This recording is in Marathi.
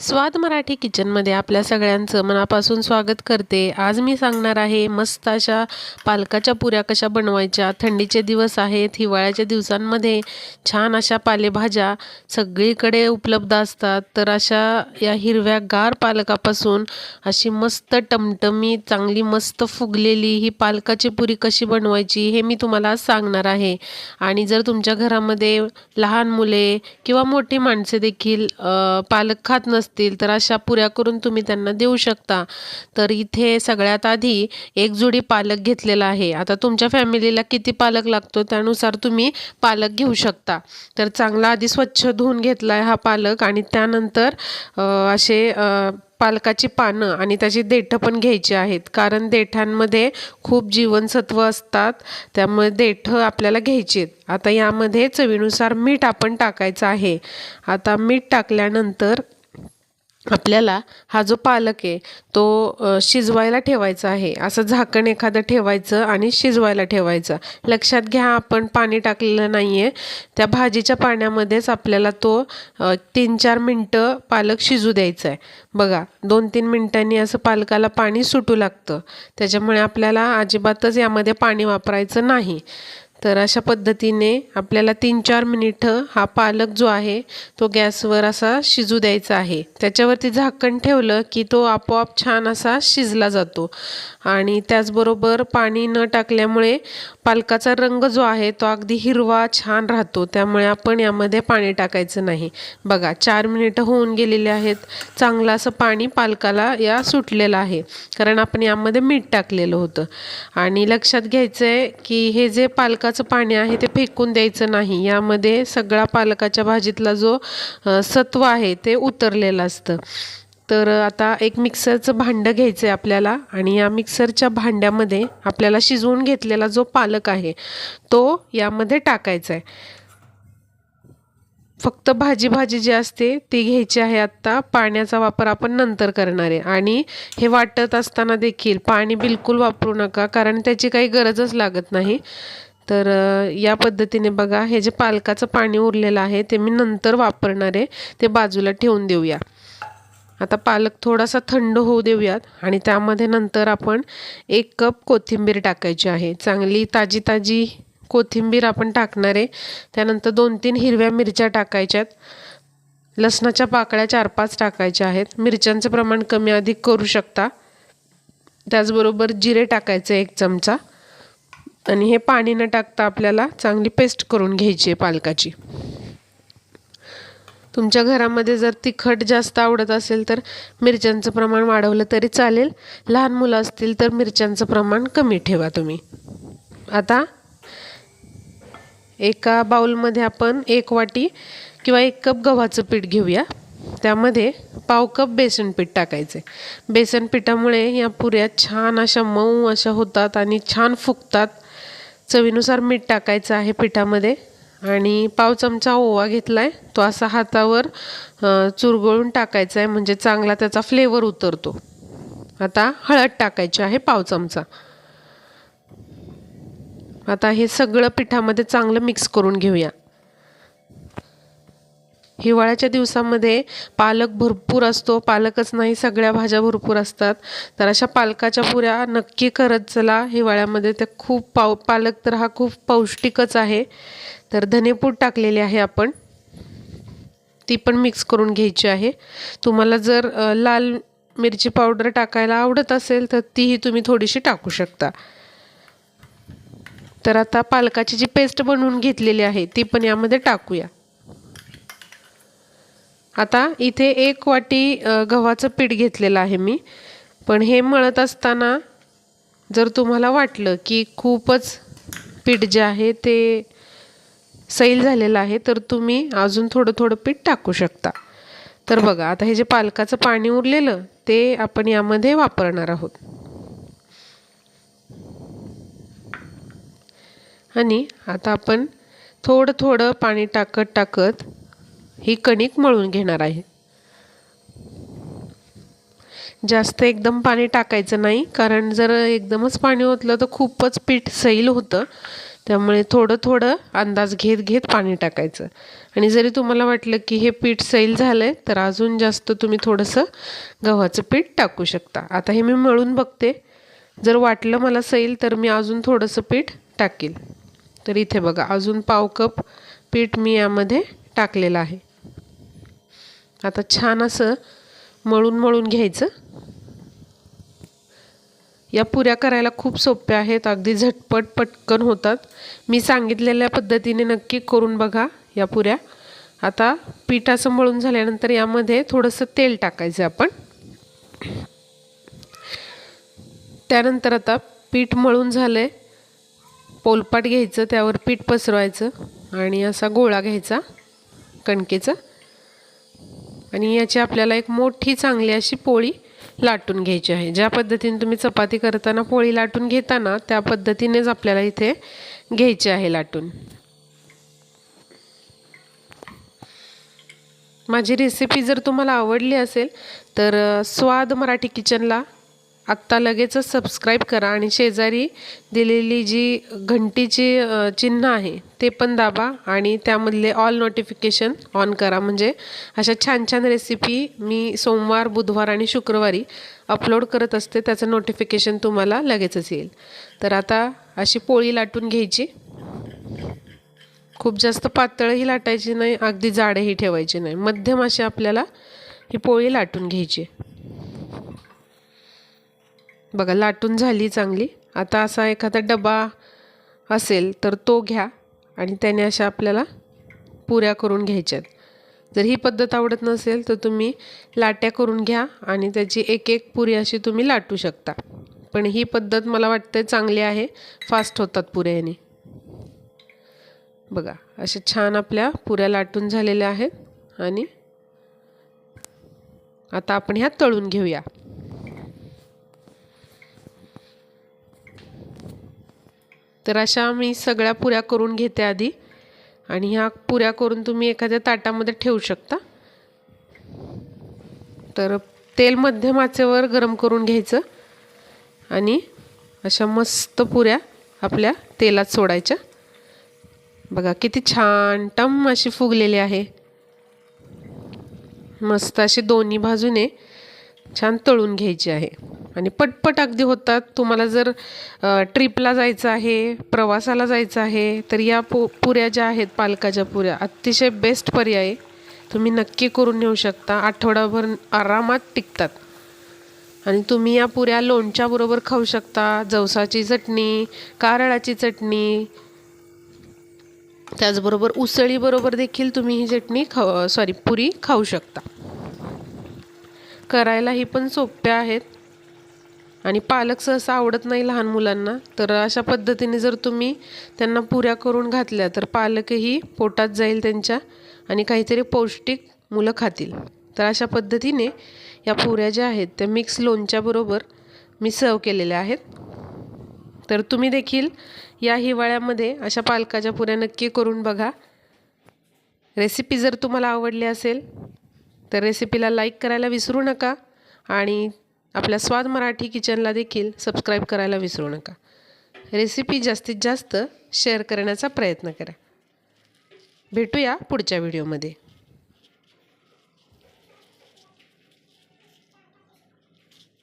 स्वाद मराठी किचनमध्ये आपल्या सगळ्यांचं मनापासून स्वागत करते. आज मी सांगणार आहे मस्त अशा पालकाच्या पुऱ्या कशा बनवायच्या थंडीचे दिवस आहेत हिवाळ्याच्या दिवसांमध्ये छान अशा पालेभाज्या सगळीकडे उपलब्ध असतात. तर अशा या हिरव्या गार पालकापासून अशी मस्त टमटमी चांगली मस्त फुगलेली ही पालकाची पुरी कशी बनवायची हे मी तुम्हाला आज सांगणार आहे. आणि जर तुमच्या घरामध्ये लहान मुले किंवा मोठी माणसे देखील पालक खात असतील तर अशा पुऱ्या करून तुम्ही त्यांना देऊ शकता. तर इथे सगळ्यात आधी एक जुडी पालक घेतलेला आहे. आता तुमच्या फॅमिलीला किती पालक लागतो त्यानुसार तुम्ही पालक घेऊ शकता. तर चांगला आधी स्वच्छ धुवून घेतला आहे हा पालक आणि त्यानंतर असे पालकाची पानं आणि त्याची देठं पण घ्यायची आहेत. कारण देठांमध्ये खूप जीवनसत्व असतात त्यामुळे देठं आपल्याला घ्यायची आहेत. आता यामध्ये चवीनुसार मीठ आपण टाकायचं आहे. आता मीठ टाकल्यानंतर आपल्याला हा जो पालक आहे तो शिजवायला ठेवायचा आहे. असं झाकण एखादं ठेवायचं आणि शिजवायला ठेवायचं. लक्षात घ्या आपण पाणी टाकलेलं नाही आहे त्या भाजीच्या पाण्यामध्येच आपल्याला तो तीन चार मिनटं पालक शिजू द्यायचा आहे बघा दोन तीन मिनटांनी असं पालकाला पाणी सुटू लागतं. त्याच्यामुळे आपल्याला अजिबातच यामध्ये पाणी वापरायचं नाही. तर अशा पद्धतीने आपल्याला तीन चार मिनिटं हा पालक जो आहे तो गॅसवर असा शिजू द्यायचा आहे. त्याच्यावरती झाकण ठेवलं की तो आपोआप छान असा शिजला जातो. आणि त्याचबरोबर पाणी न टाकल्यामुळे पालकाचा रंग जो आहे तो अगदी हिरवा छान राहतो. त्यामुळे आपण यामध्ये पाणी टाकायचं नाही. बघा चार मिनिटं होऊन गेलेले आहेत. चांगलं असं पाणी पालकाला या सुटलेलं आहे. कारण आपण यामध्ये मीठ टाकलेलं होतं. आणि लक्षात घ्यायचं आहे की हे जे पालकाचं पाणी आहे ते फेकून द्यायचं नाही. यामध्ये सगळा पालकाच्या भाजीतला जो सत्व आहे ते उतरलेलं असतं. तर आता एक मिक्सरचं भांडं घ्यायचं आहे आपल्याला आणि या मिक्सरच्या भांड्यामध्ये आपल्याला शिजवून घेतलेला जो पालक आहे तो यामध्ये टाकायचा आहे फक्त भाजी भाजी जी असते ती घ्यायची आहे आत्ता. पाण्याचा वापर आपण नंतर करणार आहे. आणि हे वाटत असताना देखील पाणी बिलकुल वापरू नका कारण त्याची काही गरजच लागत नाही. तर या पद्धतीने बघा हे जे पालकाचं पाणी उरलेलं आहे ते मी नंतर वापरणार आहे ते बाजूला ठेवून देऊया. आता पालक थोडासा थंड होऊ देऊयात आणि त्यामध्ये नंतर आपण एक कप कोथिंबीर टाकायची आहे. चांगली ताजी ताजी कोथिंबीर आपण टाकणार आहे. त्यानंतर दोन तीन हिरव्या मिरच्या टाकायच्यात. लसणाच्या पाकळ्या चार पाच टाकायच्या आहेत. मिरच्यांचं प्रमाण कमी अधिक करू शकता. त्याचबरोबर जिरे टाकायचे एक चमचा. आणि हे पाणी न टाकता आपल्याला चांगली पेस्ट करून घ्यायची आहे पालकाची. तुमच्या घरामध्ये जर तिखट जास्त आवडत असेल तर मिरच्यांचं प्रमाण वाढवलं तरी चालेल. लहान मुलं असतील तर मिरच्यांचं प्रमाण कमी ठेवा तुम्ही. आता एका बाउलमध्ये आपण एक वाटी किंवा एक कप गव्हाचं पीठ घेऊया. त्यामध्ये पाव कप बेसन पीठ टाकायचे बेसन पिठामुळे या पुऱ्या छान अशा मऊ अशा होतात आणि छान फुगतात. चवीनुसार मीठ टाकायचं आहे पिठामध्ये आणि पाव चमचा ओवा घेतला आहे तो असा हातावर चुरगळून टाकायचा आहे म्हणजे चांगला त्याचा फ्लेवर उतरतो. आता हळद टाकायची आहे पाव चमचा. आता हे सगळं पिठामध्ये चांगलं मिक्स करून घेऊया. हिवाळ्याच्या दिवसामध्ये पालक भरपूर असतो. पालकच नाही सगळ्या भाज्या भरपूर असतात. तर अशा पालकाच्या पुऱ्या नक्की करत चला. हिवाळ्यामध्ये त्या खूप पाव पालक तर हा खूप पौष्टिकच आहे. तर धनेपूड टाकलेली आहे आपण. ती पण मिक्स करून घ्यायची आहे. तुम्हाला जर लाल मिरची पावडर टाकायला आवडत असेल तर तीही तुम्ही थोडीशी टाकू शकता. तर आता पालकाची जी पेस्ट बनवून घेतलेली आहे ती पण यामध्ये टाकूया. आता इथे एक वाटी गव्हाचं पीठ घेतलेलं आहे मी. पण हे मळत असताना जर तुम्हाला वाटलं की खूपच पीठ जे आहे ते सैल झालेलं आहे तर तुम्ही अजून थोडं थोडं पीठ टाकू शकता. तर बघा आता हे जे पालकाचं पाणी उरलेलं ते आपण यामध्ये वापरणार आहोत. आणि आता आपण थोडं थोडं पाणी टाकत टाकत ही कणिक मळून घेणार आहे. जास्त एकदम पाणी टाकायचं नाही कारण जर एकदमच पाणी ओतलं तर खूपच पीठ सैल होतं. त्यामुळे थोडं थोडं अंदाज घेत घेत पाणी टाकायचं. आणि जरी तुम्हाला वाटलं की हे पीठ सैल झालं आहे तर अजून जास्त तुम्ही थोडंसं गव्हाचं पीठ टाकू शकता. आता हे मी मळून बघते. जर वाटलं मला सैल तर मी अजून थोडंसं पीठ टाकेल. तर इथे बघा अजून पाव कप पीठ मी यामध्ये टाकलेलं आहे. आता छान असं मळून मळून घ्यायचं. या पुऱ्या करायला खूप सोप्या आहेत अगदी झटपट पटकन होतात. मी सांगितलेल्या पद्धतीने नक्की करून बघा या पुऱ्या. आता पीठ असं मळून झाल्यानंतर यामध्ये थोडंसं तेल टाकायचं आपण. त्यानंतर आता पीठ मळून झालं आहे पोलपाट घ्यायचं त्यावर पीठ पसरवायचं आणि असा गोळा घ्यायचा. कणकेचं. आणि याची आपल्याला एक मोठी चांगली अशी पोळी लाटून घ्यायची आहे. ज्या पद्धतीने तुम्ही चपाती करताना पोळी लाटून घेताना त्या पद्धतीनेच आपल्याला इथे घ्यायची आहे लाटून. माझी रेसिपी जर तुम्हाला आवडली असेल तर स्वाद मराठी किचनला आत्ता लगेचच सबस्क्राईब करा आणि शेजारी दिलेली जी घंटीची चिन्ह आहे ते पण दाबा आणि त्यामधले ऑल नोटिफिकेशन ऑन करा. म्हणजे अशा छान छान रेसिपी मी सोमवार बुधवार आणि शुक्रवारी अपलोड करत असते त्याचं नोटिफिकेशन तुम्हाला लगेचच येईल. तर आता अशी पोळी लाटून घ्यायची. खूप जास्त पातळही लाटायची नाही अगदी जाडही ठेवायची नाही. मध्यम अशी आपल्याला ही पोळी लाटून घ्यायची. बघा लाटून झाली चांगली. आता असा एखादा डबा असेल तर तो घ्या आणि त्याने अशा आपल्याला पुऱ्या करून घ्यायच्यात. जर ही पद्धत आवडत नसेल तर तुम्ही लाट्या करून घ्या आणि त्याची एक एक पुरी अशी तुम्ही लाटू शकता. पण ही पद्धत मला वाटते चांगली आहे. फास्ट होतात पुऱ्या याने बघा अशा छान आपल्या पुऱ्या लाटून झालेल्या आहेत आणि आता आपण ह्या तळून घेऊया. तर अशा मी सगळ्या पुऱ्या करून घेते आधी. आणि ह्या पुऱ्या करून तुम्ही एखाद्या ताटामध्ये ठेवू शकता. तर तेल मध्यम आचेवर गरम करून घ्यायचं. आणि अशा मस्त पुऱ्या आपल्या तेलात सोडायच्या. बघा किती छान टम अशी फुगलेली आहे. मस्त अशी दोन्ही बाजूने छान तळून घ्यायची आहे. आणि पटपट अगदी होतात. तुम्हाला जर ट्रिपला जायचं आहे प्रवासाला जायचं आहे तर या पु पुऱ्या ज्या आहेत पालकाच्या पुऱ्या अतिशय बेस्ट पर्याय तुम्ही नक्की करून नेऊ शकता. आठवडाभर आरामात टिकतात. आणि तुम्ही या पुऱ्या लोणच्याबरोबर खाऊ शकता. जवसाची चटणी कारळाची चटणी त्याचबरोबर उसळीबरोबर देखील तुम्ही ही चटणी खाऊ सॉरी पुरी खाऊ शकता. करायला ही पण सोप्या आहेत. आणि पालक सहसा आवडत नाही लहान मुलांना. तर अशा पद्धतीने जर तुम्ही त्यांना पुऱ्या करून घातल्या तर पालकही पोटात जाईल त्यांच्या आणि काहीतरी पौष्टिक मुलं खातील. तर अशा पद्धतीने या पुऱ्या ज्या आहेत त्या मिक्स लोणच्याबरोबर मी सर्व केलेल्या आहेत. तर तुम्ही देखील या हिवाळ्यामध्ये अशा पालकाच्या पुऱ्या नक्की करून बघा. रेसिपी जर तुम्हाला आवडली असेल तर रेसिपीला लाईक करायला विसरू नका आणि आपल्या स्वाद मराठी किचनला देखील सबस्क्राईब करायला विसरू नका. रेसिपी जास्तीत जास्त शेअर करण्याचा प्रयत्न करा. भेटूया पुढच्या व्हिडिओमध्ये